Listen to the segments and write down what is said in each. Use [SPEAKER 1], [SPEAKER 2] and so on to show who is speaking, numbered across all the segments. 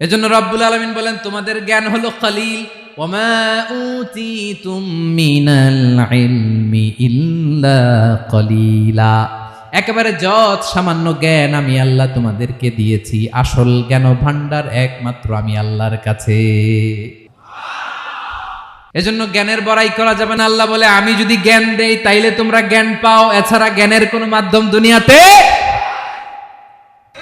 [SPEAKER 1] এজন্য রব্বুল বলেন, তোমাদের জ্ঞান হলো ইল্লা কলিলা। একেবারে যত সামান্য জ্ঞান আমি আল্লাহ তোমাদেরকে দিয়েছি, আসল জ্ঞান ভান্ডার একমাত্র আমি আল্লাহর কাছে। এজন্য জ্ঞানের বড়াই করা যাবে না। আল্লাহ বলে, আমি যদি জ্ঞান দেই, তাইলে তোমরা জ্ঞান পাও। এছাড়া জ্ঞানের কোনো মাধ্যম দুনিয়াতে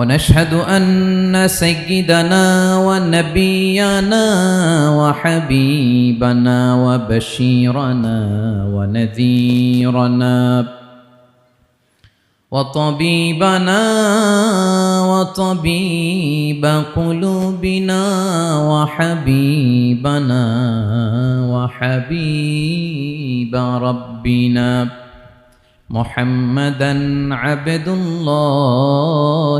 [SPEAKER 1] ونشهد أن سيدنا ونبينا وحبيبنا وبشيرنا ونذيرنا وطبيبنا وطبيب قلوبنا وحبيبنا وحبيب ربنا محمدا عبد الله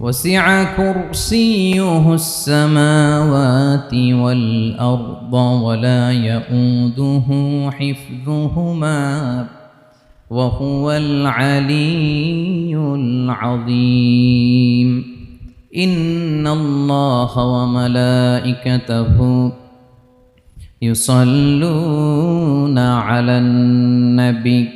[SPEAKER 1] وسع كرسيه السماوات والأرض ولا يؤوده حفظهما وهو العلي العظيم. إن الله وملائكته يصلون على النبي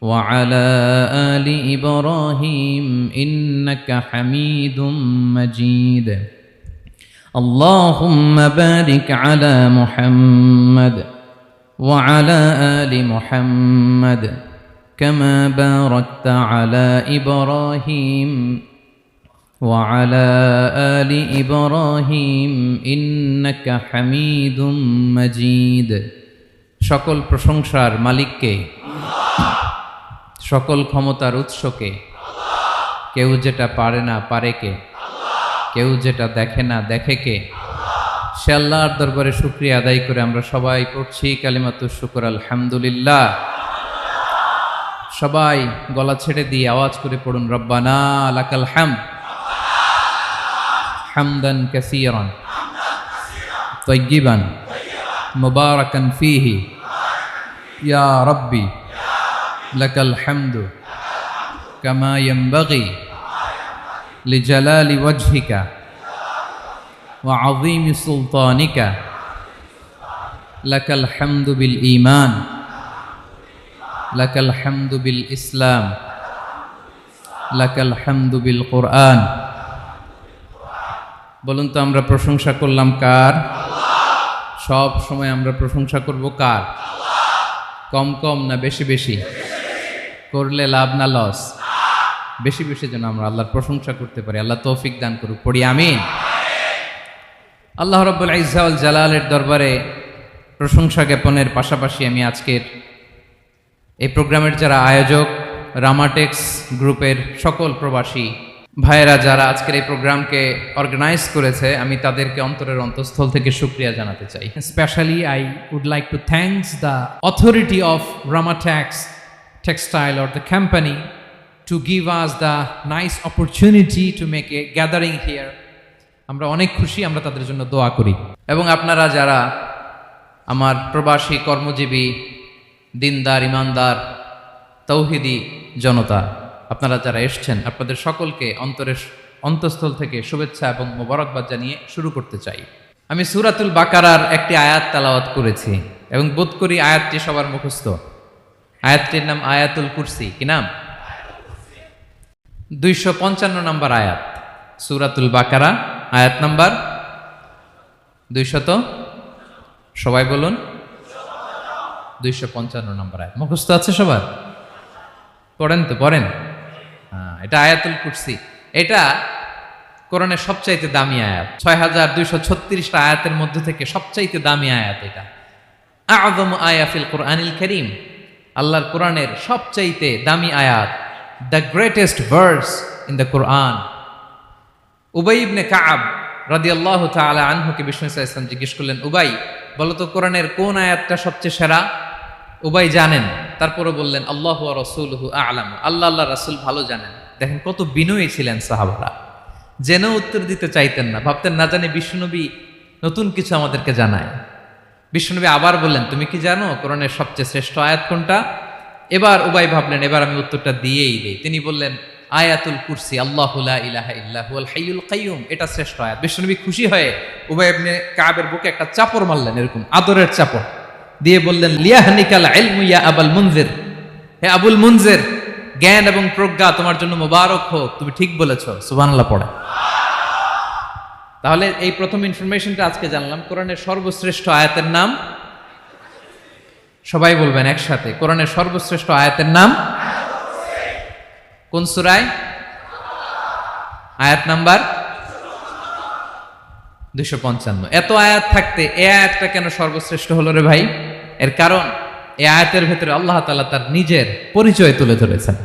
[SPEAKER 1] وعلى ال ابراهيم انك حميد مجيد اللهم بارك على محمد وعلى ال محمد كما باركت على ابراهيم وعلى ال ابراهيم انك حميد مجيد সকল প্রশংসার মালিককে সকল ক্ষমতার উৎসকে কেউ যেটা পারে না পারে কে? কেউ যেটা দেখে না দেখে কে? সে আল্লাহর দরবারে শুক্রিয়া আদায় করে আমরা সবাই পড়ছি কালিমাতু শুকর, আলহামদুলিল্লাহ। সবাই গলা ছেড়ে দিয়ে আওয়াজ করে পড়ুন, রব্বানা আলাকাল হাম হামদান কাসিরন। তৈগিবান মুবারাকান ফিহি। ইয়া রব্বি। لك الحمد كما ينبغي লিজালালি ওয়াজহিকা وعظيم سلطانك সুলতানিকা লাকাল بالإيمان বিল الحمد بالإسلام لك বিল ইসলাম বিল কোরআন বলুন তো, আমরা প্রশংসা করলাম কার? সব সময় আমরা প্রশংসা করব কার? কম কম না বেশি বেশি? করলে লাভ না লস? বেশি বেশি যেন আমরা আল্লাহর প্রশংসা করতে পারি। আল্লাহ তৌফিক দান করুক। পড়ি আমিন। আল্লাহ রব্বুল ইজাউল জালালের দরবারে প্রশংসা জ্ঞাপনের পাশাপাশি আমি আজকের এই প্রোগ্রামের যারা আয়োজক রামাটেক্স গ্রুপের সকল প্রবাসী ভাইয়েরা যারা আজকের এই প্রোগ্রামকে অর্গানাইজ করেছে আমি তাদেরকে অন্তরের অন্তঃস্থল থেকে সুক্রিয়া জানাতে চাই।
[SPEAKER 2] Especially, I would like to thank the authority of Ramatex Textile or the company to give us the nice opportunity to make a gathering here. আমরা অনেক খুশি, আমরা তাদের জন্য দোয়া করি।
[SPEAKER 1] এবং আপনারা যারা আমার প্রবাসী কর্মজীবী, দিনদার, ইমানদার, তৌহিদি জনতা, আপনারা যারা এসছেন, আপনাদের সকলকে অন্তরের অন্তঃস্থল থেকে শুভেচ্ছা এবং মোবারকবাদ জানিয়ে শুরু করতে চাই। আমি সুরাতুল বাকারার একটি আয়াত তালাওয়াত করেছি এবং বোধ করি আয়াতটি সবার মুখস্থ। আয়াতটির নাম আয়াতুল কুরসি, কি নাম? দুইশো পঞ্চান্ন নম্বর আয়াত, সুরাতুল বাকারা, আয়াত নাম্বার দুইশত, সবাই বলুন। দুইশো পঞ্চান্ন নম্বর আয়াত, মুখস্থ আছে সবার? পড়েন তো, পড়েন। হ্যাঁ এটা আয়াতুল কুরসি। এটা কোরআনের সবচাইতে দামি আয়াত ছয় হাজার দুইশো ছত্রিশটা আয়াতের মধ্যে থেকে সবচাইতে দামি আয়াত এটা। আদম আয়াফিল কোরআনিল করিম। আল্লাহর কোরআনের সবচাইতে দামি আয়াত the greatest verse in the Quran Ubai ibn Kab রাদিয়াল্লাহু তাআলা আনহুকে বিষ্ণু ইসলাম জিজ্ঞেস করলেন, উবাই বলতো কোরআনের কোন আয়াতটা সবচেয়ে সেরা? উবাই জানেন তারপরে বললেন, আল্লাহ রসুলহু আলাম। আল্লাহ আল্লাহ, রাসূল ভালো জানেন। দেখেন কত বিনয়ী ছিলেন সাহাবারা। জেনেও উত্তর দিতে চাইতেন না, ভাবতেন না জানি বিষ্ণুনবী নতুন কিছু আমাদেরকে জানায়। বিষ্ণুনবী আবার বললেন, তুমি কি জানো কোরআনের সবচেয়ে শ্রেষ্ঠ আয়াত কোনটা? এবার উবাই ভাবলেন, এবার আমি উত্তরটা দিয়েই দিই। তিনি বললেন, আয়াতুল কুরসি, আল্লাহ ইলাহা ইল্লাহুল হাইয়ুল কাইয়ুম, এটা শ্রেষ্ঠ আয়াত। বিষ্ণুনবী খুশি হয়ে উবাই ইবনে কাবের বুকে একটা চাপড় মারলেন এরকম, আদরের চাপড় দিয়ে বললেন, লিয়াহনিকাল ইলমু আবুল মুনজির। হে আবুল মুনজির, জ্ঞান এবং প্রজ্ঞা তোমার জন্য মোবারক হোক, তুমি ঠিক বলেছ। সুবহানাল্লাহ পড়ে। তাহলে এই প্রথম ইনফরমেশনটা আজকে জানলাম। কোরআনের সর্বশ্রেষ্ঠ আয়াতের নাম? সবাই বলবেন একসাথে। কোরআনের সর্বশ্রেষ্ঠ আয়াতের নাম? কোন সুরায়? আয়াত নাম্বার? দুশো পঞ্চান্ন। এত আয়াত থাকতে এ আয়াতটা কেন সর্বশ্রেষ্ঠ হলো রে ভাই? এর কারণ, এ আয়াতের ভেতরে আল্লাহ তাআলা তার নিজের পরিচয় তুলে ধরেছেন।